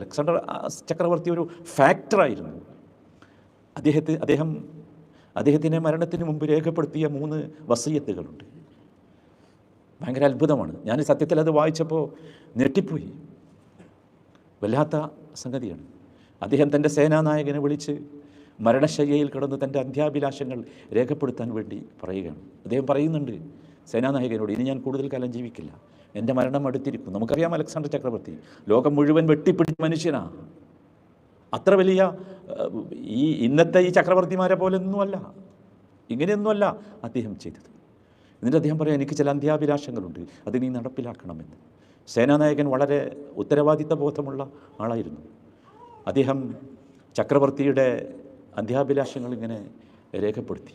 Alexander ചക്രവർത്തി ഒരു ഫാക്ടറായിരുന്നു. അദ്ദേഹത്തെ അദ്ദേഹം അദ്ദേഹത്തിന്റെ മരണത്തിന് മുമ്പ് രേഖപ്പെടുത്തിയ മൂന്ന് വസീയത്തുകളുണ്ട്. ഭയങ്കര അത്ഭുതമാണ്. ഞാൻ സത്യത്തിൽ അത് വായിച്ചപ്പോൾ ഞെട്ടിപ്പോയി. വല്ലാത്ത സംഗതിയാണ്. അദ്ദേഹം തന്റെ സേനാനായകനെ വിളിച്ച് മരണശയ്യയിൽ കിടന്ന് തന്റെ അന്ത്യാഭിലാഷങ്ങൾ രേഖപ്പെടുത്താൻ വേണ്ടി പറയുകയാണ്. അദ്ദേഹം പറയുന്നുണ്ട് സേനാനായകനോട് ഇനി ഞാൻ കൂടുതൽ കാലം ജീവിക്കില്ല. എന്റെ മരണം അടുത്തിരിക്കും നമുക്കറിയാം അലക്സാണ്ടർ ചക്രവർത്തി ലോകം മുഴുവൻ വെട്ടിപ്പിടിച്ച മനുഷ്യനാണ് അത്ര വലിയ ഈ ഇന്നത്തെ ഈ ചക്രവർത്തിമാരെ പോലെ ഒന്നുമല്ല ഇങ്ങനെയൊന്നുമല്ല അദ്ദേഹം ചെയ്തത്. എന്നിട്ട് അദ്ദേഹം പറയാം എനിക്ക് ചില അന്ത്യാഭിലാഷങ്ങളുണ്ട്. അത് നീ നടപ്പിലാക്കണമെന്ന്. സേനാനായകൻ വളരെ ഉത്തരവാദിത്ത ബോധമുള്ള ആളായിരുന്നു. അദ്ദേഹം ചക്രവർത്തിയുടെ അന്ത്യാഭിലാഷങ്ങൾ ഇങ്ങനെ രേഖപ്പെടുത്തി.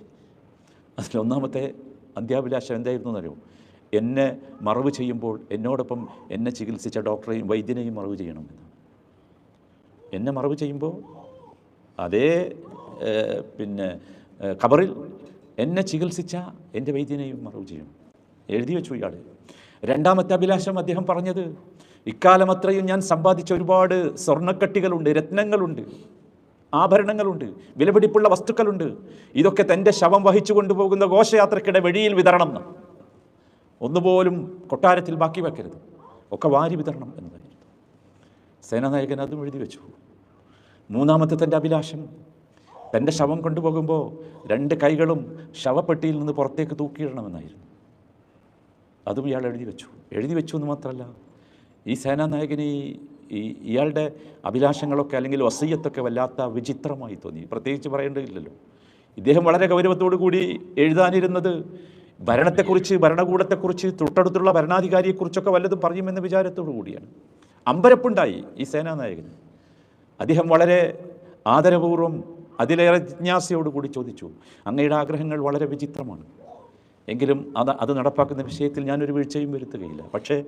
അതിലൊന്നാമത്തെ അന്ത്യാഭിലാഷം എന്തായിരുന്നു എന്നറിയോ? എന്നെ മറവ് ചെയ്യുമ്പോൾ എന്നോടൊപ്പം എന്നെ ചികിത്സിച്ച ഡോക്ടറെയും വൈദ്യനെയും മറവ് ചെയ്യണമെന്ന് എന്നെ. മറവ് ചെയ്യുമ്പോൾ അതേ പിന്നെ ഖബറിൽ എന്നെ ചികിത്സിച്ച എന്റെ വൈദ്യനെയും മറവ് ചെയ്യും എഴുതി വെച്ചു ഇയാൾ രണ്ടാമത്തെ അഭിലാഷം അദ്ദേഹം പറഞ്ഞത് ഇക്കാലം അത്രയും ഞാൻ സമ്പാദിച്ച ഒരുപാട് സ്വർണക്കട്ടികളുണ്ട് രത്നങ്ങളുണ്ട് ആഭരണങ്ങളുണ്ട് വിലപിടിപ്പുള്ള വസ്തുക്കളുണ്ട്. ഇതൊക്കെ തന്റെ ശവം വഹിച്ചു കൊണ്ടുപോകുന്ന ഘോഷയാത്രയ്ക്കിടെ വഴിയിൽ വിതരണം. ഒന്നുപോലും കൊട്ടാരത്തിൽ ബാക്കി വയ്ക്കരുത് ഒക്കെ വാരി വിതരണം എന്ന് എന്നതായിരുന്നു സേനാനായകൻ അതും എഴുതി വെച്ചു. മൂന്നാമത്തെ തന്റെ അഭിലാഷം. തന്റെ ശവം കൊണ്ടുപോകുമ്പോൾ രണ്ട് കൈകളും ശവപ്പെട്ടിയിൽ നിന്ന് പുറത്തേക്ക് തൂക്കിയിടണമെന്നായിരുന്നു. അതും ഇയാൾ എഴുതി വെച്ചു. എഴുതി വെച്ചു എന്ന് മാത്രമല്ല ഈ സേനാനായകന് ഈ ഇയാളുടെ അഭിലാഷങ്ങളൊക്കെ അല്ലെങ്കിൽ വസീയത്തൊക്കെ വല്ലാത്ത വിചിത്രമായി തോന്നി. പ്രത്യേകിച്ച് പറയേണ്ടതില്ലല്ലോ. ഇദ്ദേഹം വളരെ ഗൗരവത്തോടു കൂടി എഴുതാനിരുന്നത് ഭരണത്തെക്കുറിച്ച് ഭരണകൂടത്തെക്കുറിച്ച് തൊട്ടടുത്തുള്ള ഭരണാധികാരിയെക്കുറിച്ചൊക്കെ വല്ലതും പറയുമെന്ന വിചാരത്തോടു കൂടിയാണ്. അമ്പരപ്പുണ്ടായി ഈ സേനാനായകന് അദ്ദേഹം വളരെ ആദരപൂർവം അതിലേറെ ജിജ്ഞാസയോടുകൂടി ചോദിച്ചു. അങ്ങയുടെ ആഗ്രഹങ്ങൾ വളരെ വിചിത്രമാണ്. എങ്കിലും അത് അത് നടപ്പാക്കുന്ന വിഷയത്തിൽ ഞാനൊരു വീഴ്ചയും വരുത്തുകയില്ല. പക്ഷേ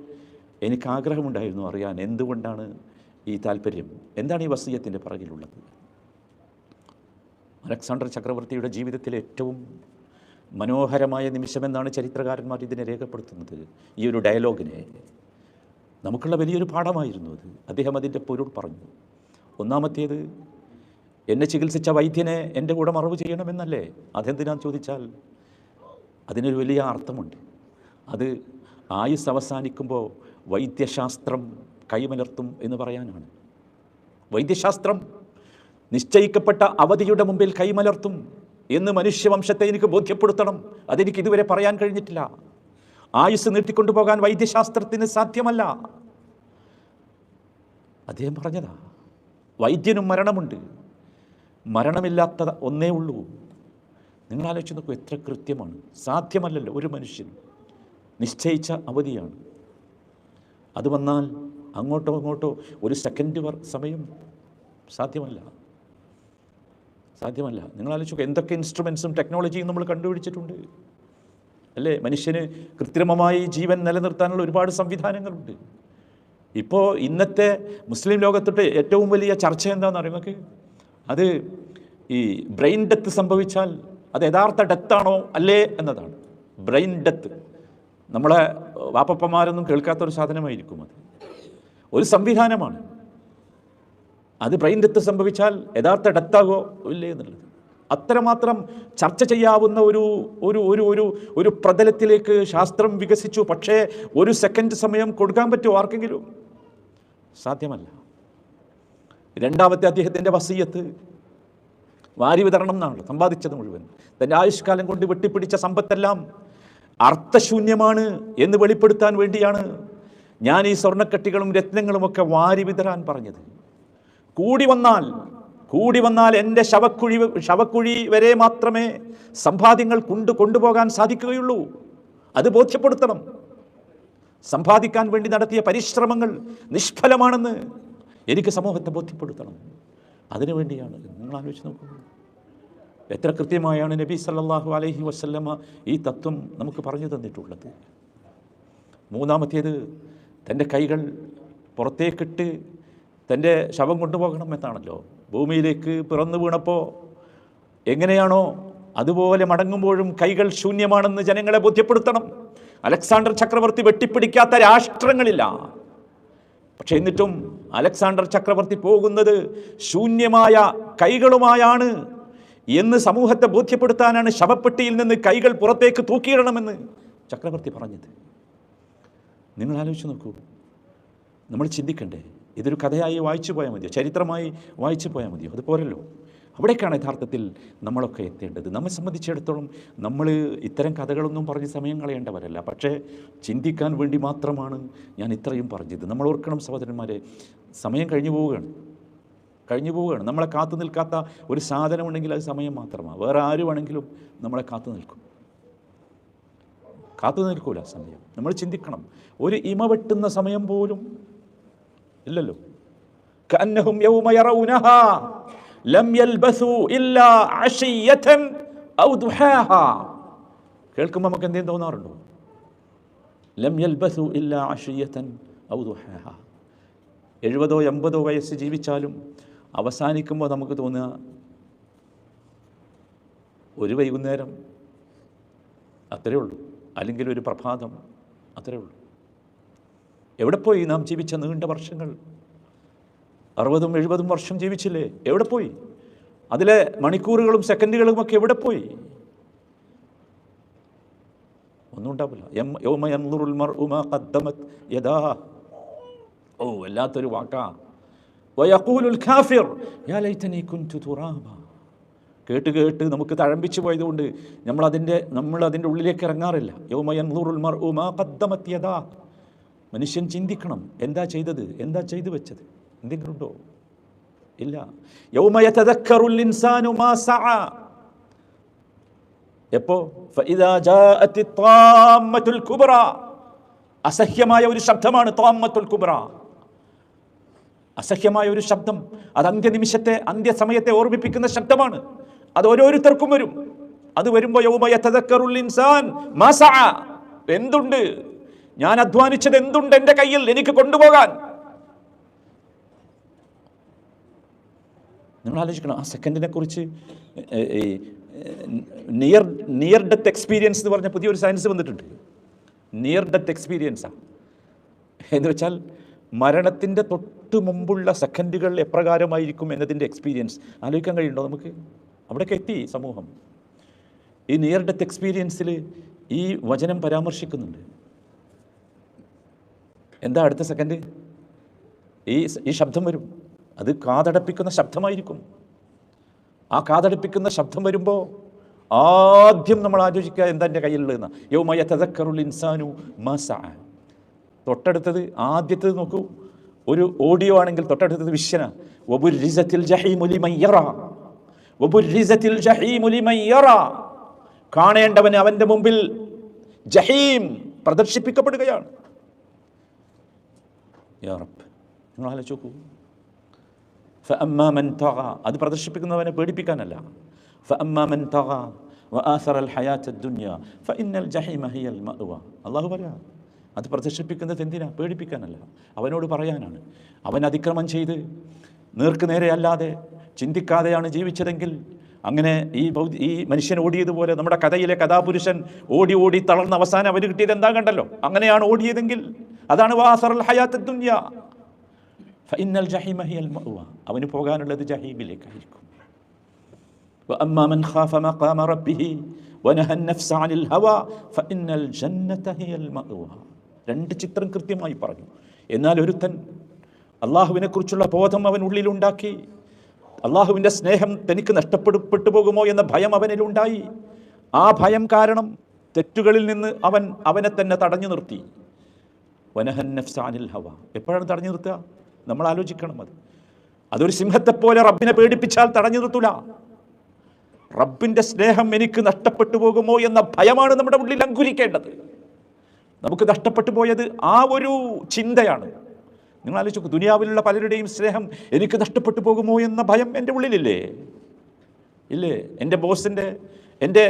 എനിക്ക് ആഗ്രഹമുണ്ടായിരുന്നു അറിയാൻ എന്തുകൊണ്ടാണ് ഈ താല്പര്യം എന്താണ് ഈ വസീയത്തിന്റെ പിറകിലുള്ളത്? അലക്സാണ്ടർ ചക്രവർത്തിയുടെ ജീവിതത്തിലെ ഏറ്റവും മനോഹരമായ നിമിഷമെന്നാണ് ചരിത്രകാരന്മാർ ഇതിനെ രേഖപ്പെടുത്തുന്നത്. ഈ ഒരു ഡയലോഗിനെ നമുക്കുള്ള വലിയൊരു പാഠമായിരുന്നു അത്. അദ്ദേഹം അതിന്റെ പൊരുൾ പറഞ്ഞു. ഒന്നാമത്തേത് എന്നെ ചികിത്സിച്ച വൈദ്യനെ എന്റെ കൂടെ മറവ് ചെയ്യണമെന്നല്ലേ? അതെന്തിനാന്ന് ചോദിച്ചാൽ അതിനൊരു വലിയ അർത്ഥമുണ്ട്. അത് ആയുസ് അവസാനിക്കുമ്പോൾ വൈദ്യശാസ്ത്രം കൈമലർത്തും എന്ന് പറയാനാണ്. വൈദ്യശാസ്ത്രം നിശ്ചയിക്കപ്പെട്ട അവധിയുടെ മുമ്പിൽ കൈമലർത്തും. എന്ന് മനുഷ്യവംശത്തെ എനിക്ക് ബോധ്യപ്പെടുത്തണം. അതെനിക്ക് ഇതുവരെ പറയാൻ കഴിഞ്ഞിട്ടില്ല. ആയുസ് നീട്ടിക്കൊണ്ടുപോകാൻ വൈദ്യശാസ്ത്രത്തിന് സാധ്യമല്ല. അദ്ദേഹം പറഞ്ഞതാ വൈദ്യനും മരണമുണ്ട്. മരണമില്ലാത്ത ഒന്നേ ഉള്ളൂ. നിങ്ങൾ ആലോചിച്ച് നോക്കൂ എത്ര കൃത്യമാണ്. സാധ്യമല്ലല്ലോ ഒരു മനുഷ്യൻ നിശ്ചയിച്ച അവധിയാണ്. അത് വന്നാൽ അങ്ങോട്ടോ അങ്ങോട്ടോ ഒരു സെക്കൻഡ് സമയം സാധ്യമല്ല. സാധ്യമല്ല. നിങ്ങൾ ആലോചിച്ചു എന്തൊക്കെ ഇൻസ്ട്രുമെൻസും ടെക്നോളജിയും നമ്മൾ കണ്ടുപിടിച്ചിട്ടുണ്ട്? അല്ലേ? മനുഷ്യന് കൃത്രിമമായി ജീവൻ നിലനിർത്താനുള്ള ഒരുപാട് സംവിധാനങ്ങളുണ്ട്. ഇപ്പോൾ ഇന്നത്തെ മുസ്ലിം ലോകത്തിട്ട് ഏറ്റവും വലിയ ചർച്ച എന്താണെന്ന് അറിയുമോ അത് ഈ ബ്രെയിൻ ഡെത്ത് സംഭവിച്ചാൽ അത് യഥാർത്ഥ ഡെത്താണോ അല്ലേ എന്നതാണ്. Brain death. നമ്മളെ വാപ്പപ്പന്മാരൊന്നും കേൾക്കാത്തൊരു സാധനമായിരിക്കും അത്. ഒരു സംവിധാനമാണ്. അത് ബ്രെയിൻ ഡെത്ത് സംഭവിച്ചാൽ യഥാർത്ഥ ഡെത്താകോ ഇല്ലേ എന്നുള്ളത്. അത്രമാത്രം ചർച്ച ചെയ്യാവുന്ന ഒരു ഒരു ഒരു ഒരു ഒരു പ്രതലത്തിലേക്ക് ശാസ്ത്രം വികസിച്ചു. പക്ഷേ ഒരു സെക്കൻഡ് സമയം കൊടുക്കാൻ പറ്റുമോ ആർക്കെങ്കിലും? സാധ്യമല്ല. രണ്ടാമത്തെ അദ്ദേഹത്തിന്റെ വസീയത്ത് വാരി വിതരണം എന്നാണല്ലോ സമ്പാദിച്ചത് മുഴുവൻ. തന്റെ ആയുഷ്കാലം കൊണ്ട് വെട്ടിപ്പിടിച്ച സമ്പത്തെല്ലാം അർത്ഥശൂന്യമാണ് എന്ന് വെളിപ്പെടുത്താൻ വേണ്ടിയാണ് ഞാൻ ഈ സ്വർണക്കട്ടികളും രത്നങ്ങളുമൊക്കെ വാരി വിതരാൻ പറഞ്ഞത്. കൂടി വന്നാൽ കൂടി വന്നാൽ എന്റെ ശവക്കുഴി ശവക്കുഴി വരെ മാത്രമേ സമ്പാദ്യങ്ങൾ കൊണ്ട് കൊണ്ടുപോകാൻ സാധിക്കുകയുള്ളൂ. അത് ബോധ്യപ്പെടുത്തണം. സമ്പാദിക്കാൻ വേണ്ടി നടത്തിയ പരിശ്രമങ്ങൾ നിഷ്ഫലമാണെന്ന് എനിക്ക് സമൂഹത്തെ ബോധ്യപ്പെടുത്തണം. അതിനു വേണ്ടിയാണ്. നിങ്ങൾ ആലോചിച്ച് നോക്കൂ. എത്ര കൃത്യമായാണ് നബി സല്ലാഹു അലൈഹി വസല്ലമ ഈ തത്വം നമുക്ക് പറഞ്ഞു തന്നിട്ടുള്ളത്. മൂന്നാമത്തേത് തന്റെ കൈകൾ പുറത്തേക്കിട്ട് തന്റെ ശവം കൊണ്ടുപോകണം എന്നാണല്ലോ. ഭൂമിയിലേക്ക് പിറന്നു വീണപ്പോൾ എങ്ങനെയാണോ അതുപോലെ മടങ്ങുമ്പോഴും കൈകൾ ശൂന്യമാണെന്ന് ജനങ്ങളെ ബോധ്യപ്പെടുത്തണം. അലക്സാണ്ടർ ചക്രവർത്തി വെട്ടിപ്പിടിക്കാത്ത രാഷ്ട്രങ്ങളില്ല. പക്ഷെ എന്നിട്ടും അലക്സാണ്ടർ ചക്രവർത്തി പോകുന്നത് ശൂന്യമായ കൈകളുമായാണ് എന്ന് സമൂഹത്തെ ബോധ്യപ്പെടുത്താനാണ് ശവപ്പെട്ടിയിൽ നിന്ന് കൈകൾ പുറത്തേക്ക് തൂക്കിയിടണമെന്ന് ചക്രവർത്തി പറഞ്ഞത്. നിങ്ങൾ ആലോചിച്ച് നോക്കൂ. നമ്മൾ ചിന്തിക്കണ്ടേ? ഇതൊരു കഥയായി വായിച്ചു പോയാൽ മതിയോ? ചരിത്രമായി വായിച്ചു പോയാൽ മതിയോ? അത് പോരല്ലോ. അവിടേക്കാണ് യഥാർത്ഥത്തിൽ നമ്മളൊക്കെ എത്തേണ്ടത്. നമ്മെ സംബന്ധിച്ചിടത്തോളം നമ്മൾ ഇത്തരം കഥകളൊന്നും പറഞ്ഞ് സമയം കളയേണ്ടവരല്ല. പക്ഷേ ചിന്തിക്കാൻ വേണ്ടി മാത്രമാണ് ഞാൻ ഇത്രയും പറഞ്ഞത്. നമ്മൾ ഓർക്കണം സഹോദരന്മാരെ സമയം കഴിഞ്ഞു പോവുകയാണ്. കഴിഞ്ഞു പോവുകയാണ്. നമ്മളെ കാത്തു നിൽക്കാത്ത ഒരു സാധനമുണ്ടെങ്കിൽ അത് സമയം മാത്രമാണ് വേറെ ആരുവാണെങ്കിലും നമ്മളെ കാത്തു നിൽക്കും. കാത്തു നിൽക്കൂല സമയം. നമ്മൾ ചിന്തിക്കണം. ഒരു ഇമ വെട്ടുന്ന സമയം പോലും ഇല്ലല്ലോ كأنهم يوم يرونها لم يلبثوا إلا عشية أو ضحاها കേൾക്കുമ്പോൾ നമുക്ക് എന്തെങ്കിലും തോന്നാറുണ്ടോ ലം യൽബസു ഇല്ല അഷിയത്തൻ ഔ ദുഹാഹ എഴുപതോ എൺപതോ വയസ്സ് ജീവിച്ചാലും അവസാനിക്കുമ്പോൾ നമുക്ക് തോന്നുക ഒരു വൈകുന്നേരം അത്രേ ഉള്ളൂ അല്ലെങ്കിൽ ഒരു പ്രഭാതം അത്രേ ഉള്ളൂ എവിടെ പോയി നാം ജീവിച്ച നീണ്ട വർഷങ്ങൾ? അറുപതും എഴുപതും വർഷം ജീവിച്ചില്ലേ? എവിടെ പോയി? അതിലെ മണിക്കൂറുകളും സെക്കൻഡുകളും ഒക്കെ എവിടെ പോയി? ഒന്നും ഉണ്ടാവില്ല. ഓ വല്ലാത്തൊരു വാക്കാ. കേട്ട് കേട്ട് നമുക്ക് തഴമ്പിച്ചു പോയതുകൊണ്ട് നമ്മളതിന്റെ നമ്മൾ അതിന്റെ ഉള്ളിലേക്ക് ഇറങ്ങാറില്ല. യോമയൻ നൂറുൽമർ ഉമാ കദ്ദമത്യതാ മനുഷ്യൻ ചിന്തിക്കണം. എന്താ ചെയ്തത്? എന്താ ചെയ്തു വെച്ചത്? എന്തെങ്കിലും ഉണ്ടോ ഇല്ല. യൗമ യതദക്കറുൽ ഇൻസാനു മാ എപ്പോ? കുബ്ര അസഹ്യമായ ഒരു ശബ്ദമാണ് ത്വാമ്മത്തുൽ കുബ്ര അസഹ്യമായ ഒരു ശബ്ദം. അത് അന്ത്യനിമിഷത്തെ അന്ത്യസമയത്തെ ഓർമ്മിപ്പിക്കുന്ന ശബ്ദമാണ്. അത് ഓരോരുത്തർക്കും വരും. അത് വരുമ്പോൾ യൗമ യതദക്കറുൽ ഇൻസാൻ മാ എന്തുണ്ട്? ഞാൻ അധ്വാനിച്ചത് എന്തുണ്ട് എന്റെ കയ്യിൽ? എനിക്ക് കൊണ്ടുപോകാൻ. നിങ്ങൾ ആലോചിക്കണം ആ സെക്കൻഡിനെ കുറിച്ച് നിയർ നിയർ ഡെത്ത് എക്സ്പീരിയൻസ് എന്ന് പറഞ്ഞ പുതിയൊരു സയൻസ് വന്നിട്ടുണ്ട്. നിയർ ഡെത്ത് എക്സ്പീരിയൻസാണ് എന്ന് വെച്ചാൽ മരണത്തിന്റെ തൊട്ട് മുമ്പുള്ള സെക്കൻഡുകൾ എപ്രകാരമായിരിക്കും എന്നതിന്റെ എക്സ്പീരിയൻസ് ആലോചിക്കാൻ കഴിയുണ്ടോ നമുക്ക്? അവിടേക്ക് എത്തി സമൂഹം. ഈ നിയർ ഡെത്ത് എക്സ്പീരിയൻസിൽ ഈ വചനം പരാമർശിക്കുന്നുണ്ട്. എന്താ അടുത്ത സെക്കൻഡ് ഈ ഈ ശബ്ദം വരും. അത് കാതടപ്പിക്കുന്ന ശബ്ദമായിരിക്കും. ആ കാതടപ്പിക്കുന്ന ശബ്ദം വരുമ്പോൾ ആദ്യം നമ്മൾ ആലോചിക്കുക എന്താ എന്റെ കയ്യിലുള്ളതെന്ന്. യൗമയ തതക്കറുൽ ഇൻസാനു മസ. തൊട്ടടുത്തത് ആദ്യത്തത് നോക്കൂ. ഒരു ഓഡിയോ ആണെങ്കിൽ തൊട്ടടുത്തത് വിശ്വന. കാണേണ്ടവന് അവന്റെ മുമ്പിൽ ജഹീം പ്രദർശിപ്പിക്കപ്പെടുകയാണ്. يا رب നിങ്ങൾ ആലോചിച്ച് നോക്കൂ. ഫ അമ്മാമൻ തക അത് പ്രദർശിപ്പിക്കുന്നവനെ പേടിപ്പിക്കാനല്ല. ഫ അമ്മാമൻ തക വആസർ അൽ ഹയാത്ത് ദുനിയ. ഫ ഇന്നൽ ജഹീമ ഹിയൽ മഅവ. അള്ളാഹു പറയാ. അത് പ്രദർശിപ്പിക്കുന്നത് എന്തിനാ? പേടിപ്പിക്കാനല്ല. അവനോട് പറയാനാണ്. അവൻ അതിക്രമം ചെയ്ത് നേർക്ക് നേരെയല്ലാതെ ചിന്തിക്കാതെയാണ് ജീവിച്ചതെങ്കിൽ അങ്ങനെ ഈ ഈ മനുഷ്യൻ ഓടിയതുപോലെ നമ്മുടെ കഥയിലെ കഥാപുരുഷൻ ഓടി ഓടി തളർന്ന അവസാനം അവർ കിട്ടിയത് എന്താ കണ്ടല്ലോ അങ്ങനെയാണ് ഓടിയതെങ്കിൽ. അതാണ് വാസറൽ ഹയാത്ത് അവന് പോകാനുള്ളത് ജഹീമിലേക്കായിരിക്കും. രണ്ട് ചിത്രം കൃത്യമായി പറഞ്ഞു. എന്നാൽ ഒരുത്തൻ അള്ളാഹുവിനെക്കുറിച്ചുള്ള ബോധം അവൻ ഉള്ളിലുണ്ടാക്കി. അള്ളാഹുവിന്റെ സ്നേഹം തനിക്ക് നഷ്ടപ്പെടുപ്പെട്ടു പോകുമോ എന്ന ഭയം അവനിലുണ്ടായി. ആ ഭയം കാരണം തെറ്റുകളിൽ നിന്ന് അവൻ അവനെ തന്നെ തടഞ്ഞു നിർത്തി. വനഹൻ നഫ്സാനിൽ ഹവ. എപ്പോഴാണ് തടഞ്ഞു നിർത്തുക? നമ്മൾ ആലോചിക്കണം അത്. അതൊരു സിംഹത്തെപ്പോലെ റബ്ബിനെ പേടിപ്പിച്ചാൽ തടഞ്ഞു നിർത്തൂല. റബ്ബിന്റെ സ്നേഹം എനിക്ക് നഷ്ടപ്പെട്ടു പോകുമോ എന്ന ഭയമാണ് നമ്മുടെ ഉള്ളിൽ അങ്കുരിക്കേണ്ടത്. നമുക്ക് നഷ്ടപ്പെട്ടു പോയത് ആ ഒരു ചിന്തയാണ്. നിങ്ങൾ ആലോചിച്ചു ദുനിയാവിലുള്ള പലരുടെയും സ്നേഹം എനിക്ക് നഷ്ടപ്പെട്ടു പോകുമോ എന്ന ഭയം എന്റെ ഉള്ളിലില്ലേ? ഇല്ലേ? എന്റെ ബോസിന്റെ എന്റെ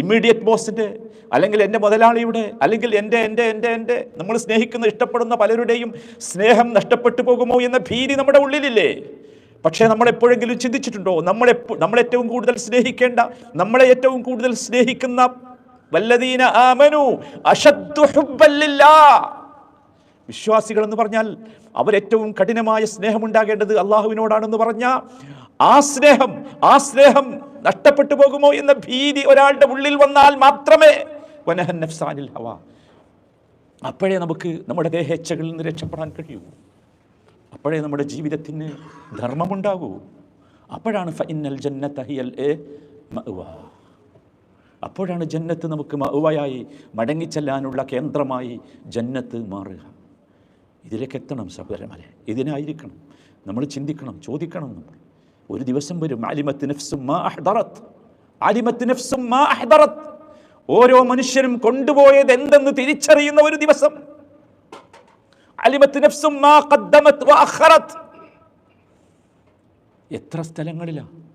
ഇമ്മീഡിയറ്റ് ബോസിന്റെ അല്ലെങ്കിൽ എന്റെ മുതലാളിയുടെ അല്ലെങ്കിൽ എന്റെ എന്റെ എന്റെ എന്റെ നമ്മൾ സ്നേഹിക്കുന്ന ഇഷ്ടപ്പെടുന്ന പലരുടെയും സ്നേഹം നഷ്ടപ്പെട്ടു പോകുമോ എന്ന ഭീതി നമ്മുടെ ഉള്ളിലില്ലേ? പക്ഷേ നമ്മൾ എപ്പോഴെങ്കിലും ചിന്തിച്ചിട്ടുണ്ടോ? നമ്മളെ നമ്മളേറ്റവും കൂടുതൽ സ്നേഹിക്കേണ്ട നമ്മളെ ഏറ്റവും കൂടുതൽ സ്നേഹിക്കുന്ന വല്ലദീന ആമനു ലില്ലാ വിശ്വാസികൾ എന്ന് പറഞ്ഞാൽ അവരേറ്റവും കഠിനമായ സ്നേഹമുണ്ടാകേണ്ടത് അള്ളാഹുവിനോടാണെന്ന് പറഞ്ഞ ആ സ്നേഹം ആ സ്നേഹം നഷ്ടപ്പെട്ടു പോകുമോ എന്ന ഭീതി ഒരാളുടെ ഉള്ളിൽ വന്നാൽ മാത്രമേ വനഹൻ നഫ്സാനിൽ ഹവ. അപ്പോഴേ നമുക്ക് നമ്മുടെ ദേഹേച്ഛകളിൽ നിന്ന് രക്ഷപ്പെടാൻ കഴിയൂ. അപ്പോഴേ നമ്മുടെ ജീവിതത്തിന് ധർമ്മമുണ്ടാകൂ. അപ്പോഴാണ് ഫൈനൽ ജന്നത്ത് ഹിയൽ എ അപ്പോഴാണ് ജന്നത്ത് നമുക്ക് മഅ്വയായി മടങ്ങിച്ചെല്ലാനുള്ള കേന്ദ്രമായി ജന്നത്ത് മാറുക. ഇതിലേക്ക് എത്തണം സഹോദരന്മാരെ. ഇതിനായിരിക്കണം. നമ്മൾ ചിന്തിക്കണം ചോദിക്കണം നമ്മൾ. ഒരു ദിവസം വരും അലിമത്ത് നഫ്സും മാ അഹ്ദറത്ത് അലിമത്ത് നഫ്സും മാ അഹ്ദറത്ത് ഓരോ മനുഷ്യനും കൊണ്ടുപോയത് എന്തെന്ന് തിരിച്ചറിയുന്ന ഒരു ദിവസം. അലിമത്ത് നഫ്സും മാ ഖദ്ദമത് വ അഖറത്. എത്ര സ്ഥലങ്ങളിലാണ്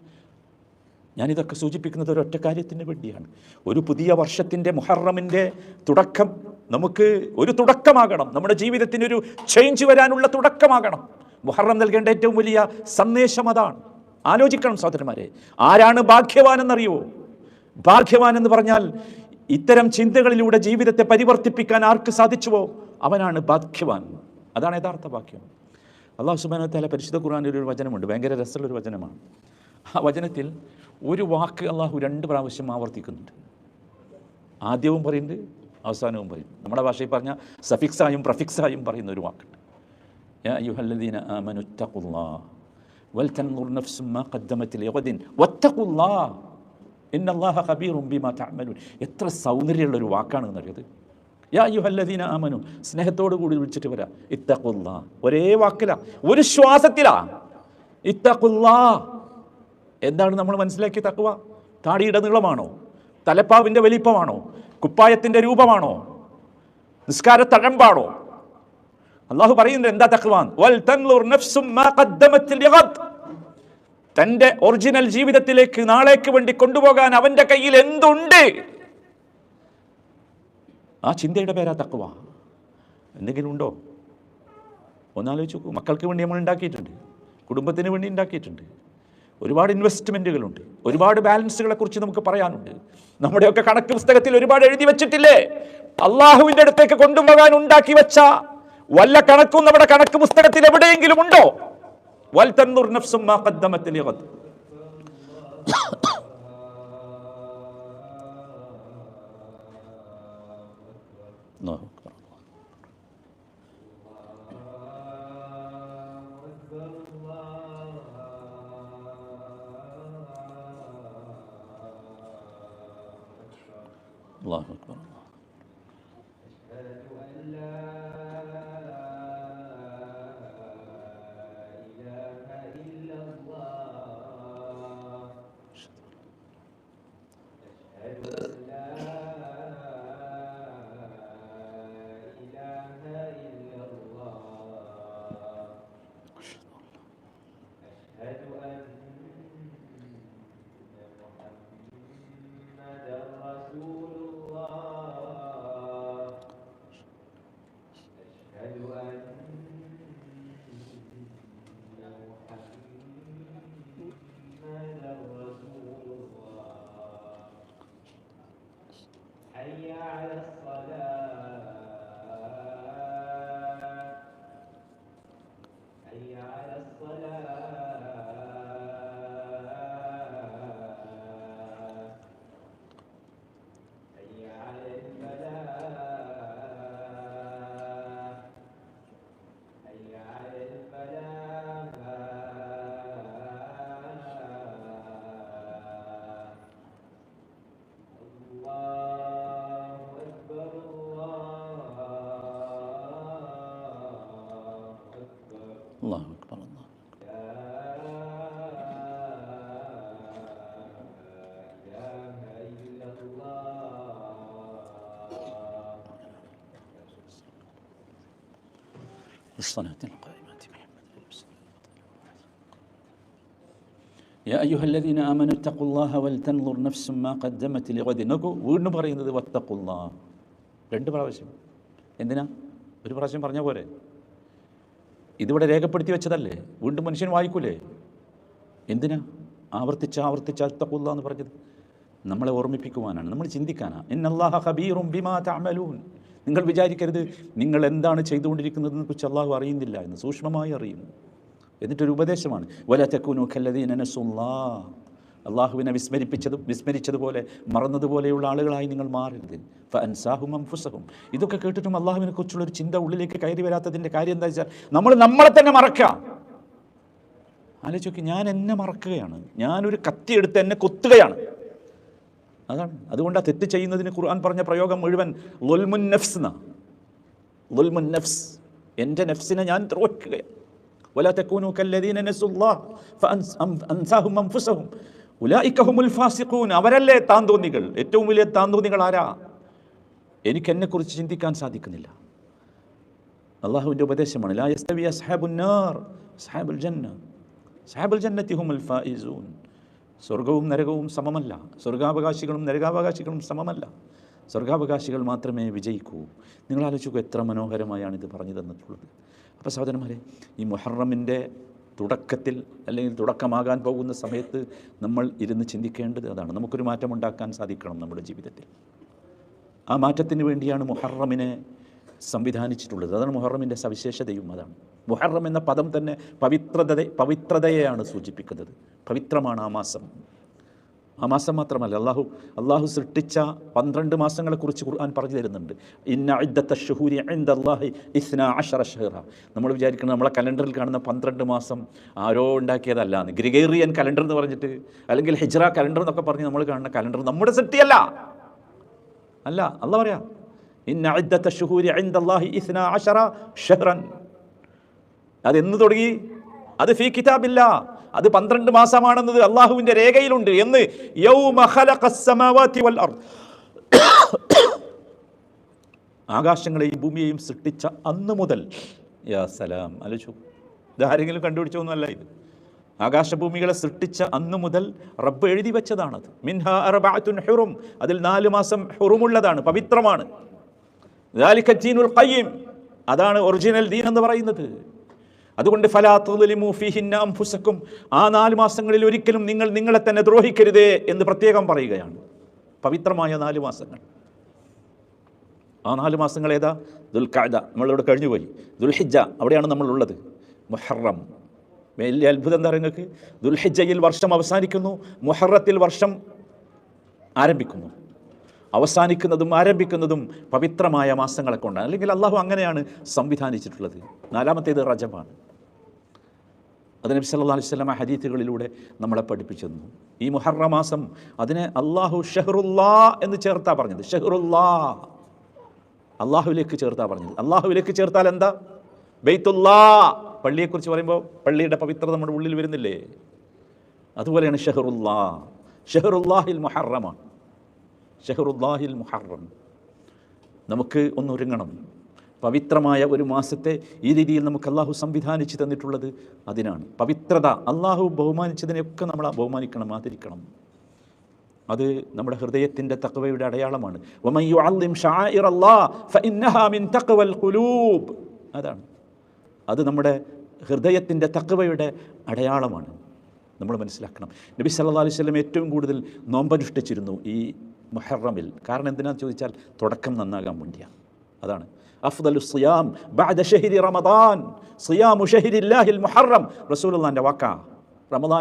ഞാനിതൊക്കെ സൂചിപ്പിക്കുന്നത് ഒരൊറ്റ കാര്യത്തിന് വേണ്ടിയാണ്. ഒരു പുതിയ വർഷത്തിന്റെ മുഹറമിന്റെ തുടക്കം നമുക്ക് ഒരു തുടക്കമാകണം. നമ്മുടെ ജീവിതത്തിന് ഒരു ചേഞ്ച് വരാനുള്ള തുടക്കമാകണം. മുഹറം നൽകേണ്ട ഏറ്റവും വലിയ സന്ദേശം അതാണ്. ആലോചിക്കണം സഹോദരന്മാരെ ആരാണ് ഭാഗ്യവാൻ എന്നറിയോ ഭാഗ്യവാൻ എന്ന് പറഞ്ഞാൽ ഇത്തരം ചിന്തകളിലൂടെ ജീവിതത്തെ പരിവർത്തിപ്പിക്കാൻ ആർക്ക് സാധിച്ചുവോ? അവനാണ് ഭാഗ്യവാൻ. അതാണ് യഥാർത്ഥ ഭാഗ്യം. അള്ളാഹു സുബാനത്താല പരിശുദ്ധ ഖുർആാനിൽ ഒരു വചനമുണ്ട്. ഭയങ്കര രസമുള്ളൊരു വചനമാണ്. ആ വചനത്തിൽ ഒരു വാക്ക് അള്ളാഹു രണ്ട് പ്രാവശ്യം ആവർത്തിക്കുന്നുണ്ട്. ആദ്യവും പറയുന്നുണ്ട് അവസാനവും പറയും. നമ്മുടെ ഭാഷയിൽ പറഞ്ഞാൽ സഫിക്സായും പ്രഫിക്സായും പറയുന്ന ഒരു വാക്കുണ്ട്. യാ ഖബീറും ബിമാ എത്ര സൗന്ദര്യമുള്ള ഒരു വാക്കാണ് എന്നറിയത് യാ അയ്യുഹല്ലദീന ആമനു സ്നേഹത്തോടു കൂടി വിളിച്ചിട്ട് വരാ. ഇത്തഖുല്ലാ. ഒരേ വാക്കിലാ. ഒരു ശ്വാസത്തിലാ. ഇത്തഖുല്ലാ. എന്താണ് നമ്മൾ മനസ്സിലാക്കി തക്കുവ താടിയുടെ നീളമാണോ? തലപ്പാവിന്റെ വലിപ്പമാണോ? കുപ്പായത്തിന്റെ രൂപമാണോ? നിസ്കാര തഴമ്പാണോ? അള്ളാഹു പറയുന്നത് എന്താ ലിഗദ് തന്റെ ഒറിജിനൽ ജീവിതത്തിലേക്ക് നാളേക്ക് വേണ്ടി കൊണ്ടുപോകാൻ അവന്റെ കയ്യിൽ എന്തുണ്ട്? ആ ചിന്തയുടെ പേരാ തക്കുവ എന്തെങ്കിലും ഉണ്ടോ? ഒന്നാലോചിച്ച് മക്കൾക്ക് വേണ്ടി നമ്മൾ ഉണ്ടാക്കിയിട്ടുണ്ട്. കുടുംബത്തിന് വേണ്ടി ഉണ്ടാക്കിയിട്ടുണ്ട്. ഒരുപാട് ഇൻവെസ്റ്റ്മെന്റുകളുണ്ട് ഒരുപാട് ബാലൻസുകളെ കുറിച്ച് നമുക്ക് പറയാനുണ്ട്. നമ്മുടെയൊക്കെ കണക്ക് പുസ്തകത്തിൽ ഒരുപാട് എഴുതി വെച്ചിട്ടില്ലേ? അള്ളാഹുവിന്റെ അടുത്തേക്ക് കൊണ്ടുപോകാൻ ഉണ്ടാക്കി വെച്ച വല്ല കണക്കും നമ്മുടെ കണക്ക് പുസ്തകത്തിൽ എവിടെയെങ്കിലും ഉണ്ടോ? മാ ഖദ്ദമത് ലിഗദ് Father, الصلاة القائمة محمد يا أيها الذين آمنوا اتقوا الله ولتنظر نفس ما قدمت لغد നോക്കൂ വീണ്ടും പറയുന്നത് വത്തക്കുള്ള രണ്ട് പ്രാവശ്യം എന്തിനാ ഒരു പ്രാവശ്യം പറഞ്ഞ പോലെ ഇതിവിടെ രേഖപ്പെടുത്തി വെച്ചതല്ലേ വീണ്ടും മനുഷ്യൻ വായിക്കൂലേ എന്തിനാ ആവർത്തിച്ച് ആവർത്തിച്ച് അത്തക്കുള്ള എന്ന് പറഞ്ഞത് നമ്മളെ ഓർമ്മിപ്പിക്കുവാനാണ് നമ്മൾ ചിന്തിക്കാനാ ഇന്നല്ലാഹ ഖബീറും ബിമാ തഅമലൂൻ നിങ്ങൾ വിചാരിക്കരുത്. നിങ്ങൾ എന്താണ് ചെയ്തുകൊണ്ടിരിക്കുന്നതെന്ന് കുറിച്ച് അള്ളാഹു അറിയുന്നില്ല എന്ന് സൂക്ഷ്മമായി അറിയുന്നു. എന്നിട്ടൊരു ഉപദേശമാണ്. വല തെക്കുനു ഖല്ലദീനസുല്ലാ അള്ളാഹുവിനെ വിസ്മരിപ്പിച്ചത് വിസ്മരിച്ചതുപോലെ മറന്നതുപോലെയുള്ള ആളുകളായി നിങ്ങൾ മാറരുത്. ഫൻസാഹും അംഫുസഹും ഇതൊക്കെ കേട്ടിട്ടും അള്ളാഹുവിനെ കുറിച്ചുള്ളൊരു ചിന്ത ഉള്ളിലേക്ക് കയറി വരാത്തതിന്റെ കാര്യം എന്താ വെച്ചാൽ നമ്മൾ നമ്മളെ തന്നെ മറക്കാം ആലോചിച്ച് ഞാൻ എന്നെ മറക്കുകയാണ്. ഞാനൊരു കത്തിയെടുത്ത് എന്നെ കൊത്തുകയാണ്. അതാണ് അതുകൊണ്ട് ആ തെറ്റ് ചെയ്യുന്നതിന് ഖുർആൻ പറഞ്ഞ പ്രയോഗം മുഴുവൻ ലുൽമുൻ നഫ്സ് എന്നാ ലുൽമുൻ നഫ്സ് എൻ്റെ നഫ്സിനെ ഞാൻ ദ്രോഹിക്കുകയാണ് ولا تكونوا كالذين نسوا الله فأنساهم أنفسهم أولئك هم الفاسقون അവരല്ലേ താന്തോന്നികൾ ഏറ്റവും വലിയ താന്തോന്നികൾ ആരാ എനിക്ക് എന്നെക്കുറിച്ച് ചിന്തിക്കാൻ സാധിക്കുന്നില്ല അള്ളാഹുവിൻ്റെ ഉപദേശമാണ് ലാ യസ്തവി അസ്ഹാബുൻ നാർ അസ്ഹാബുൽ ജന്ന അസ്ഹാബുൽ ജന്നത്തി ഹുമുൽ ഫായിസൂൻ സ്വർഗവും നരകവും സമമല്ല. സ്വർഗാവകാശികളും നരകാവകാശികളും സമമല്ല. സ്വർഗാവകാശികൾ മാത്രമേ വിജയിക്കൂ. നിങ്ങൾ ആലോചിക്കൂ എത്ര മനോഹരമായാണ് ഇത് പറഞ്ഞു തന്നിട്ടുള്ളത് അപ്പോൾ സഹോദരന്മാരെ ഈ മുഹറമിന്റെ തുടക്കത്തിൽ അല്ലെങ്കിൽ തുടക്കമാകാൻ പോകുന്ന സമയത്ത് നമ്മൾ ഇരുന്ന് ചിന്തിക്കേണ്ടത് അതാണ്. നമുക്കൊരു മാറ്റമുണ്ടാക്കാൻ സാധിക്കണം നമ്മുടെ ജീവിതത്തിൽ. ആ മാറ്റത്തിന് വേണ്ടിയാണ് മുഹറമിനെ സംവിധാനിച്ചിട്ടുള്ളത്. അതാണ് മുഹറമിന്റെ സവിശേഷതയും അതാണ്. മുഹറം എന്ന പദം തന്നെ പവിത്രത പവിത്രതയെയാണ് സൂചിപ്പിക്കുന്നത്. പവിത്രമാണ് ആ മാസം. ആ മാസം മാത്രമല്ല അള്ളാഹു അള്ളാഹു സൃഷ്ടിച്ച പന്ത്രണ്ട് മാസങ്ങളെക്കുറിച്ച് ഖുർആൻ പറഞ്ഞു തരുന്നുണ്ട്. ഇന്ന ഇദ്ദത്ത ഷുഹൂരി അള്ളാഹി ഇസ്ന നമ്മൾ വിചാരിക്കുന്നത് നമ്മളെ കലണ്ടറിൽ കാണുന്ന പന്ത്രണ്ട് മാസം ആരോ ഉണ്ടാക്കിയതല്ല. എന്ന് ഗ്രിഗേറിയൻ കലണ്ടർ എന്ന് പറഞ്ഞിട്ട് അല്ലെങ്കിൽ ഹിജ്റ കലണ്ടർ എന്നൊക്കെ പറഞ്ഞ് നമ്മൾ കാണുന്ന കലണ്ടർ നമ്മുടെ സൃഷ്ടിയല്ല. അല്ല അല്ല പറയാ. ഇന്ന ഇദ്ദത്ത ഷുഹൂരി അള്ളാഹി ഇസ്ന അഷറ ഷെഹ്റൻ. അത് എന്ന് തുടങ്ങി? അത് ഫീ കിതാബില്ല. അത് പന്ത്രണ്ട് മാസമാണെന്നത് അള്ളാഹുവിന്റെ രേഖയിലുണ്ട് എന്ന് ആകാശങ്ങളെയും ഭൂമിയെയും സൃഷ്ടിച്ച അന്ന് മുതൽ. യാ സലാം. അലച്ചു. ഇതാരെങ്കിലും കണ്ടുപിടിച്ചൊന്നുമല്ല ഇത്. ആകാശഭൂമികളെ സൃഷ്ടിച്ച അന്ന് മുതൽ റബ്ബ് എഴുതി വെച്ചതാണത്. മിൻഹ അറബാത്തുൻ ഹെറും. അതിൽ നാല് മാസം ഹെറുമുള്ളതാണ് പവിത്രമാണ്. അതാണ് ഒറിജിനൽ ദീൻ എന്ന് പറയുന്നത്. അതുകൊണ്ട് ഫലാത്തുലിമു ഫീഹിന്ന അംഫുസക്കും ആ നാല് മാസങ്ങളിൽ ഒരിക്കലും നിങ്ങൾ നിങ്ങളെ തന്നെ ദ്രോഹിക്കരുതേ എന്ന് പ്രത്യേകം പറയുകയാണ്. പവിത്രമായ നാല് മാസങ്ങൾ. ആ നാല് മാസങ്ങൾ ഏതാ? ദുൽഖാദ. നമ്മളിവിടെ കഴിഞ്ഞുപോയി. ദുൽഹിജ അവിടെയാണ് നമ്മളുള്ളത്. മുഹറം. വലിയ അത്ഭുതം എന്താ നിങ്ങൾക്ക്? ദുൽഹിജയിൽ വർഷം അവസാനിക്കുന്നു മുഹറത്തിൽ വർഷം ആരംഭിക്കുന്നു. അവസാനിക്കുന്നതും ആരംഭിക്കുന്നതും പവിത്രമായ മാസങ്ങളെ കൊണ്ടാണ്. അല്ലെങ്കിൽ അള്ളാഹു അങ്ങനെയാണ് സംവിധാനിച്ചിട്ടുള്ളത്. നാലാമത്തേത് റജബാണ്. അത് നബി സല്ലല്ലാഹു അലൈഹി വസല്ലം ഹദീത്തുകളിലൂടെ നമ്മളെ പഠിപ്പിച്ചു തന്നു ഈ മുഹറ മാസം അതിനെ അള്ളാഹു ഷെഹറുല്ലാ എന്ന് ചേർത്താ പറഞ്ഞത്. ഷെഹറുല്ലാ. അള്ളാഹുവിലേക്ക് ചേർത്താ പറഞ്ഞത്. അള്ളാഹുവിലേക്ക് ചേർത്താൽ എന്താ? ബെയ്ത്തുല്ലാ പള്ളിയെക്കുറിച്ച് പറയുമ്പോൾ പള്ളിയുടെ പവിത്രത നമ്മുടെ ഉള്ളിൽ വരുന്നില്ലേ? അതുപോലെയാണ് ഷെഹറുല്ലാ. ഷെഹറുല്ലാഹിൽ മുഹറമാണ്. ഷെഹറുല്ലാഹിൽ മുഹറം. നമുക്ക് ഒന്നൊരുങ്ങണം പവിത്രമായ ഒരു മാസത്തെ ഈ രീതിയിൽ നമുക്ക് അള്ളാഹു സംവിധാനിച്ച് തന്നിട്ടുള്ളത് അതിനാണ്. പവിത്രത അള്ളാഹു ബഹുമാനിച്ചതിനെയൊക്കെ നമ്മൾ ബഹുമാനിക്കണം ആദരിക്കണം. അത് നമ്മുടെ ഹൃദയത്തിന്റെ തക്കവയുടെ അടയാളമാണ്. അതാണ്. അത് നമ്മുടെ ഹൃദയത്തിന്റെ തക്കവയുടെ അടയാളമാണ്. നമ്മൾ മനസ്സിലാക്കണം. നബി സല്ലാ അലൈഹി സ്വലം ഏറ്റവും കൂടുതൽ നോമ്പനുഷ്ഠിച്ചിരുന്നു ഈ മുഹറമിൽ. കാരണം എന്തിനാണെന്ന് ചോദിച്ചാൽ തുടക്കം നന്നാകാൻ വേണ്ടിയാണ്. അതാണ്. അഫ്ദലു സിയാം ബഅദ ഷഹരി റമദാൻ. സിയാമു മുഹറം. വാക്കാ.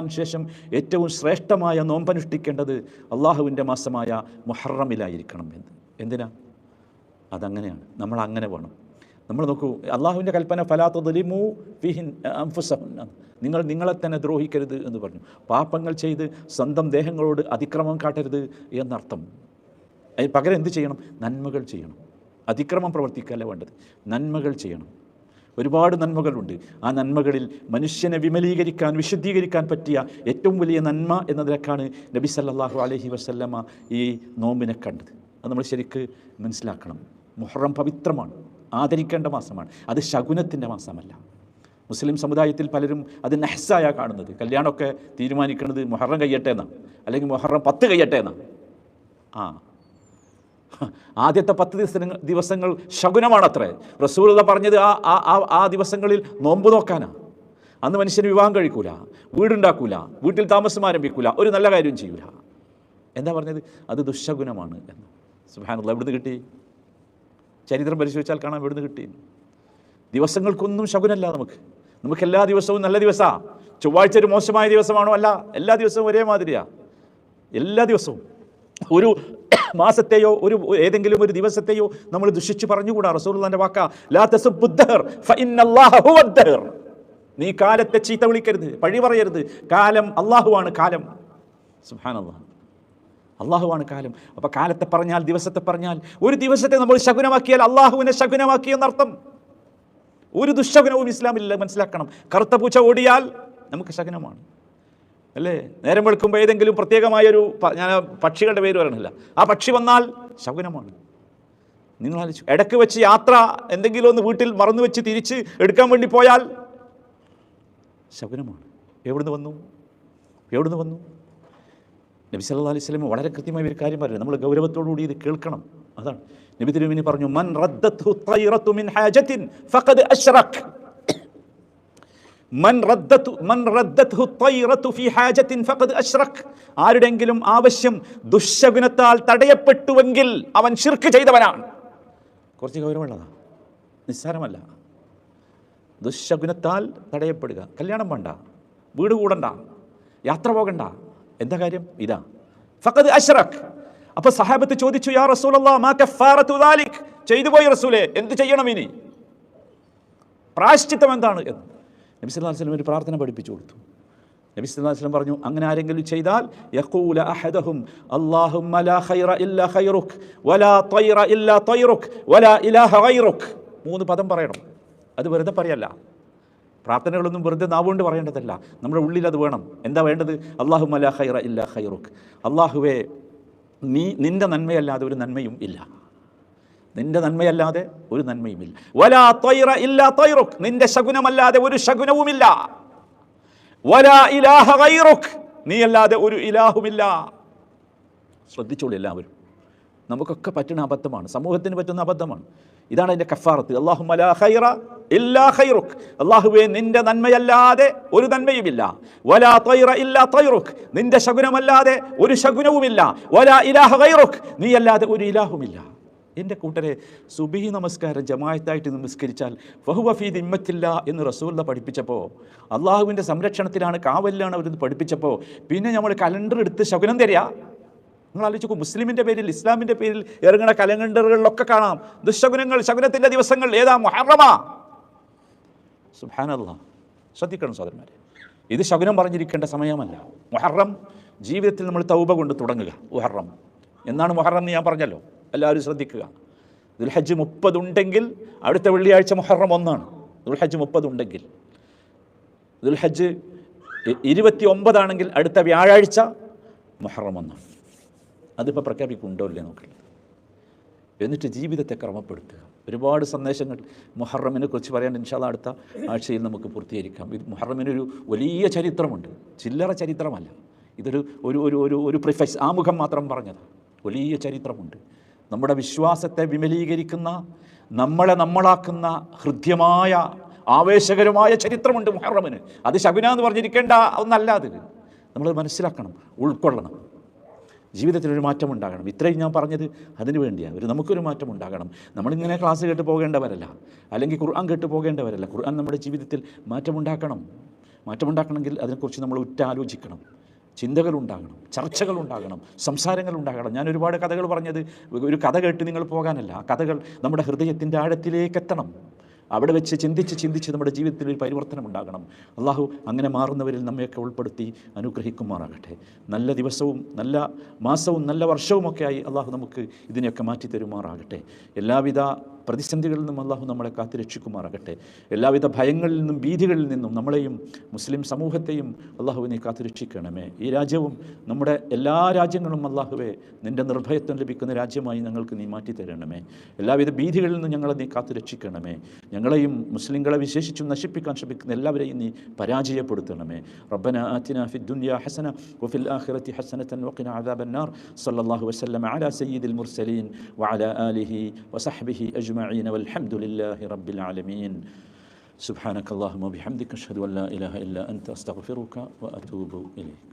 ശേഷം ഏറ്റവും ശ്രേഷ്ഠമായ നോമ്പനുഷ്ഠിക്കേണ്ടത് അള്ളാഹുവിന്റെ മാസമായ മുഹറമിലായിരിക്കണം എന്ന്. എന്തിനാ? അതങ്ങനെയാണ്. നമ്മൾ അങ്ങനെ വേണം. നമ്മൾ നോക്കൂ അള്ളാഹുവിന്റെ കൽപ്പന ഫലാത്ത ദലിമു ഫിഹിൻ നിങ്ങൾ നിങ്ങളെ തന്നെ ദ്രോഹിക്കരുത് എന്ന് പറഞ്ഞു. പാപങ്ങൾ ചെയ്ത് സ്വന്തം ദേഹങ്ങളോട് അതിക്രമം കാട്ടരുത് എന്നർത്ഥം. പകരം എന്ത് ചെയ്യണം? നന്മകൾ ചെയ്യണം. അതിക്രമം പ്രവർത്തിക്കല്ല വേണ്ടത്. നന്മകൾ ചെയ്യണം. ഒരുപാട് നന്മകളുണ്ട്. ആ നന്മകളിൽ മനുഷ്യനെ വിമലീകരിക്കാൻ വിശുദ്ധീകരിക്കാൻ പറ്റിയ ഏറ്റവും വലിയ നന്മ എന്ന നിലക്കാണ് നബി സല്ലാഹു അലഹി വസല്ലമ ഈ നോമ്പിനെ കണ്ടത്. അത് നമ്മൾ ശരിക്ക് മനസ്സിലാക്കണം. മുഹറം പവിത്രമാണ്. ആദരിക്കേണ്ട മാസമാണ്. അത് ശകുനത്തിന്റെ മാസമല്ല. മുസ്ലിം സമുദായത്തിൽ പലരും അത് നെഹ്സായ കാണുന്നത്. കല്യാണമൊക്കെ തീരുമാനിക്കുന്നത് മുഹറം കഴിയട്ടെ എന്നാണ്. അല്ലെങ്കിൽ മുഹറം പത്ത് കഴിയട്ടെ എന്നാണ്. ആ ആദ്യത്തെ പത്ത് ദിവസങ്ങൾ ദിവസങ്ങൾ ശകുനമാണത്രേ. റസൂലുള്ള പറഞ്ഞത് ആ ആ ആ- ആ ദിവസങ്ങളിൽ നോമ്പ് നോക്കാനാണ് അന്ന് മനുഷ്യന് വിവാഹം കഴിക്കൂല വീടുണ്ടാക്കൂല വീട്ടിൽ താമസം ആരംഭിക്കൂല ഒരു നല്ല കാര്യം ചെയ്യൂല. എന്താ പറഞ്ഞത്? അത് ദുശകുനമാണ് എന്ന്. സുഹാനുള്ള എവിടുന്ന് കിട്ടി? ചരിത്രം പരിശോധിച്ചാൽ കാണാൻ എവിടുന്ന് കിട്ടി. ദിവസങ്ങൾക്കൊന്നും ശകുനല്ല നമുക്ക്. നമുക്ക് എല്ലാ ദിവസവും നല്ല ദിവസമാണ് ചൊവ്വാഴ്ച ഒരു മോശമായ ദിവസമാണോ? അല്ല എല്ലാ ദിവസവും ഒരേ മാതിരിയാണ് എല്ലാ ദിവസവും. ഒരു മാസത്തെയോ ഒരു ഏതെങ്കിലും ഒരു ദിവസത്തെയോ നമ്മൾ ദുഷിച്ച് പറഞ്ഞുകൂടാ? റസൂലുള്ളാന്റെ വാക്ക. ലാ നീ കാലത്തെ ചീത്ത വിളിക്കരുത് പഴി പറയരുത്. കാലം അള്ളാഹുവാണ് കാലം. സുബ്ഹാനല്ലാഹ്. അള്ളാഹുവാണ് കാലം. അപ്പോൾ കാലത്തെ പറഞ്ഞാൽ ദിവസത്തെ പറഞ്ഞാൽ ഒരു ദിവസത്തെ നമ്മൾ ശകുനമാക്കിയാൽ അള്ളാഹുവിനെ ശകുനമാക്കി എന്നർത്ഥം. ഒരു ദുശകുനവും ഇസ്ലാമില്ല മനസ്സിലാക്കണം. കറുത്ത പൂച്ച ഓടിയാൽ നമുക്ക് ശകുനമാണ്. അല്ലേ? നേരം വെളുക്കുമ്പോൾ ഏതെങ്കിലും പ്രത്യേകമായൊരു ഞാൻ പക്ഷികളുടെ പേര് പറയണില്ല. ആ പക്ഷി വന്നാൽ ശകുനമാണ്. നിങ്ങൾ ആലോചിച്ചു. ഇടയ്ക്ക് വെച്ച് യാത്ര എന്തെങ്കിലും ഒന്ന് വീട്ടിൽ മറന്നു വെച്ച് തിരിച്ച് എടുക്കാൻ വേണ്ടി പോയാൽ ശകുനമാണ്. എവിടുന്ന് വന്നു? എവിടുന്ന് വന്നു? നബി സല്ലു അലൈഹി വസല്ലം വളരെ കൃത്യമായ ഒരു കാര്യം പറയുന്നത് നമ്മൾ ഗൗരവത്തോടുകൂടി ഇത് കേൾക്കണം. അതാണ്. നബി തിരുമിനി പറഞ്ഞു മൻ റദ്ദത്തു മിൻ ഹാജത്തിൻ ഫഖദ് അശ്റക് മൻ മൻ ഫഖദ് ആരുടെങ്കിലും ആവശ്യം ദുശകുനത്താൽ തടയപ്പെട്ടുവെങ്കിൽ അവൻ ശിർക്ക് ചെയ്തവനാണ്. കുറച്ച് ഗൗരവമുള്ളതാ. നിസ്സാരമല്ല. ദുശകുനത്താൽ തടയപ്പെടുക. കല്യാണം വേണ്ട. വീട് കൂടണ്ട. യാത്ര പോകണ്ട. എന്താ കാര്യം? ഇതാ. ഫഖദ് അഷ്റഖ് അപ്പൊ സഹാബത്ത് ചോദിച്ചു യാ റസൂലല്ലാ മാ ചെയ്തു പോയി റസൂലേ. എന്ത് ചെയ്യണം ഇനി? പ്രായശ്ചിത്തം എന്താണ്? എന്ന്. നബി അലൈഹി വസല്ലം ഒരു പ്രാർത്ഥന പഠിപ്പിച്ചു കൊടുത്തു. നബി അലൈഹി വസല്ലം പറഞ്ഞു അങ്ങനെ ആരെങ്കിലും ചെയ്താൽ യഖൂല അഹദഹും അല്ലാഹുമ്മ ലാ ഖൈറ ഇല്ലാ ഖൈറുക് വലാ തൈറ ഇല്ലാ തൈറുക് വലാ ഇലാഹ ഖൈറുക് മൂന്ന് പദം പറയണം. അത് വെറുതെ പറയല്ല. പ്രാർത്ഥനകളൊന്നും വെറുതെ നാവുകൊണ്ട് പറയേണ്ടതല്ല. നമ്മുടെ ഉള്ളിൽ അത് വേണം. എന്താ വേണ്ടത്? അള്ളാഹുമല ഖൈറ ഇല്ല ഖൈറുക്. അള്ളാഹുവേ നീ നിന്റെ നന്മയല്ലാതെ ഒരു നന്മയും ഇല്ല. നിന്റെ നന്മയല്ലാതെ ഒരു നന്മയുമില്ല. വലാ തൈറ ഇല്ലാ ത്വയ്റുക് നിന്റെ ശകുനമല്ലാതെ ഒരു ശകുനവുമില്ല. വലാ ഇലാഹ ഗൈറുക്. നീ അല്ലാതെ ഒരു ഇലാഹുമില്ല. ശ്രദ്ധിച്ചോളൂ എല്ലാവരും. നമുക്കൊക്കെ പറ്റുന്ന അബദ്ധമാണ്. സമൂഹത്തിന് പറ്റുന്ന അബദ്ധമാണ്. ഇതാണ് അതിന്റെ കഫാറത്ത്. അള്ളാഹു മലാ ഖൈറ ഇല്ലാ ഖൈറുക്. അള്ളാഹുവേ നിന്റെ നന്മയല്ലാതെ ഒരു നന്മയുമില്ല. വലാ തൈറ ഇല്ലാ തൈറുഖ് നിന്റെ ശകുനമല്ലാതെ ഒരു ശകുനവുമില്ല. വലാ ഇലാഹ ഗൈറുക്. നീ അല്ലാതെ ഒരു ഇലാഹുമില്ല. എന്റെ കൂട്ടരെ സുബഹി നമസ്കാരം ജമായത്തായിട്ട് നമസ്കരിച്ചാൽ ഫഹുവഫീ ദിമ്മത്തില്ല എന്ന് റസൂല്ല പഠിപ്പിച്ചപ്പോൾ അള്ളാഹുവിന്റെ സംരക്ഷണത്തിലാണ് കാവലിലാണ് അവരിത് പഠിപ്പിച്ചപ്പോൾ പിന്നെ നമ്മൾ കലണ്ടർ എടുത്ത് ശകുനം തരിക. നിങ്ങൾ ആലോചിച്ചു മുസ്ലിമിന്റെ പേരിൽ ഇസ്ലാമിന്റെ പേരിൽ ഇറങ്ങുന്ന കലണ്ടറുകളിലൊക്കെ കാണാം. ദുശകുനങ്ങൾ ശകുനത്തിന്റെ ദിവസങ്ങൾ ഏതാ? മുഹറമാ. സുഹാനല്ല ശ്രദ്ധിക്കണം സോദരന്മാരെ ഇത് ശകുനം പറഞ്ഞിരിക്കേണ്ട സമയമല്ല. മുഹറം ജീവിതത്തിൽ നമ്മൾ തൗബ കൊണ്ട് തുടങ്ങുക. മുഹറം. എന്നാണ് മുഹറം എന്ന് ഞാൻ പറഞ്ഞല്ലോ. എല്ലാവരും ശ്രദ്ധിക്കുക. ദുൽഹജ്ജ് മുപ്പതുണ്ടെങ്കിൽ അടുത്ത വെള്ളിയാഴ്ച മുഹറം ഒന്നാണ്. ദുൽഹജ്ജ് മുപ്പതുണ്ടെങ്കിൽ. ദുൽഹജ്ജ് ഇരുപത്തി ഒമ്പതാണെങ്കിൽ അടുത്ത വ്യാഴാഴ്ച മുഹറം ഒന്നാണ് അതിപ്പോൾ പ്രഖ്യാപിക്കുന്നുണ്ടോ ഇല്ലേ നോക്കില്ല എന്നിട്ട് ജീവിതത്തെ ക്രമപ്പെടുത്തുക. ഒരുപാട് സന്ദേശങ്ങൾ മുഹറമിനെ കുറിച്ച് പറയാൻ ഇൻഷാല്ല അടുത്ത ആഴ്ചയിൽ നമുക്ക് പൂർത്തീകരിക്കാം. ഇത് മുഹറമിനൊരു വലിയ ചരിത്രമുണ്ട്. ചില്ലറ ചരിത്രമല്ല. ഇതൊരു ഒരു ഒരു ഒരു പ്രിഫൈസ് ആമുഖം മാത്രം പറഞ്ഞത്. വലിയ ചരിത്രമുണ്ട്. നമ്മുടെ വിശ്വാസത്തെ വിമലീകരിക്കുന്ന നമ്മളെ നമ്മളാക്കുന്ന ഹൃദ്യമായ ആവേശകരമായ ചരിത്രമുണ്ട് മുഹറമിന്. അത് ശകുന എന്ന് പറഞ്ഞിരിക്കേണ്ട ഒന്നല്ല അത്. നമ്മൾ മനസ്സിലാക്കണം ഉൾക്കൊള്ളണം. ജീവിതത്തിലൊരു മാറ്റം ഉണ്ടാകണം. ഇത്രയും ഞാൻ പറഞ്ഞത് അതിനു വേണ്ടിയാണ്. ഒരു നമുക്കൊരു മാറ്റം ഉണ്ടാകണം. നമ്മളിങ്ങനെ ക്ലാസ് കേട്ട് പോകേണ്ടവരല്ല. അല്ലെങ്കിൽ ഖുർആൻ കേട്ട് പോകേണ്ടവരല്ല. ഖുർആൻ നമ്മുടെ ജീവിതത്തിൽ മാറ്റമുണ്ടാക്കണം. മാറ്റമുണ്ടാക്കണമെങ്കിൽ അതിനെക്കുറിച്ച് നമ്മൾ ഉറ്റാലോചിക്കണം. ചിന്തകളുണ്ടാകണം ചർച്ചകളുണ്ടാകണം സംസാരങ്ങളുണ്ടാകണം. ഞാൻ ഒരുപാട് കഥകൾ പറഞ്ഞത് ഒരു കഥ കേട്ട് നിങ്ങൾ പോകാനല്ല. ആ കഥകൾ നമ്മുടെ ഹൃദയത്തിന്റെ ആഴത്തിലേക്ക് എത്തണം. അവിടെ വെച്ച് ചിന്തിച്ച് ചിന്തിച്ച് നമ്മുടെ ജീവിതത്തിൽ ഒരു പരിവർത്തനം ഉണ്ടാകണം. അള്ളാഹു അങ്ങനെ മാറുന്നവരിൽ നമ്മയൊക്കെ ഉൾപ്പെടുത്തി അനുഗ്രഹിക്കുമാറാകട്ടെ. നല്ല ദിവസവും നല്ല മാസവും നല്ല വർഷവുമൊക്കെയായി അള്ളാഹു നമുക്ക് ഇതിനെയൊക്കെ മാറ്റി തരുമാറാകട്ടെ എല്ലാവിധ പ്രതിസന്ധികളിൽ നിന്നും അള്ളാഹു നമ്മളെ കാത്തുരക്ഷിക്കുമാറാകട്ടെ എല്ലാവിധ ഭയങ്ങളിൽ നിന്നും ഭീതികളിൽ നിന്നും നമ്മളെയും മുസ്ലിം സമൂഹത്തെയും അള്ളാഹുവിനെ കാത്തുരക്ഷിക്കണമേ ഈ രാജ്യവും നമ്മുടെ എല്ലാ രാജ്യങ്ങളും അള്ളാഹുവെ നിന്റെ നിർഭയത്വം ലഭിക്കുന്ന രാജ്യമായി ഞങ്ങൾക്ക് നീ മാറ്റി തരണമേ എല്ലാവിധ ഭീതികളിൽ നിന്നും ഞങ്ങളെ നീ കാത്തുരക്ഷിക്കണമേ ഞങ്ങളെയും മുസ്ലിങ്ങളെ വിശേഷിച്ചും നശിപ്പിക്കാൻ ശ്രമിക്കുന്ന എല്ലാവരെയും നീ പരാജയപ്പെടുത്തണമേ. റബ്ബന ആത്തിന ദുനിയ ഹസന വഫിൽ ആഖിറതി ഹസനതൻ വഖിന അദാബന്നാർ സല്ലല്ലാഹു വസല്ലം അലാ സയ്യിദിൽ മുർസലീൻ വഅലാ ആലിഹി أجمعين والحمد لله رب العالمين. سبحانك اللهم وبحمدك أشهد أن لا إله إلا أنت أستغفرك وأتوب إليك.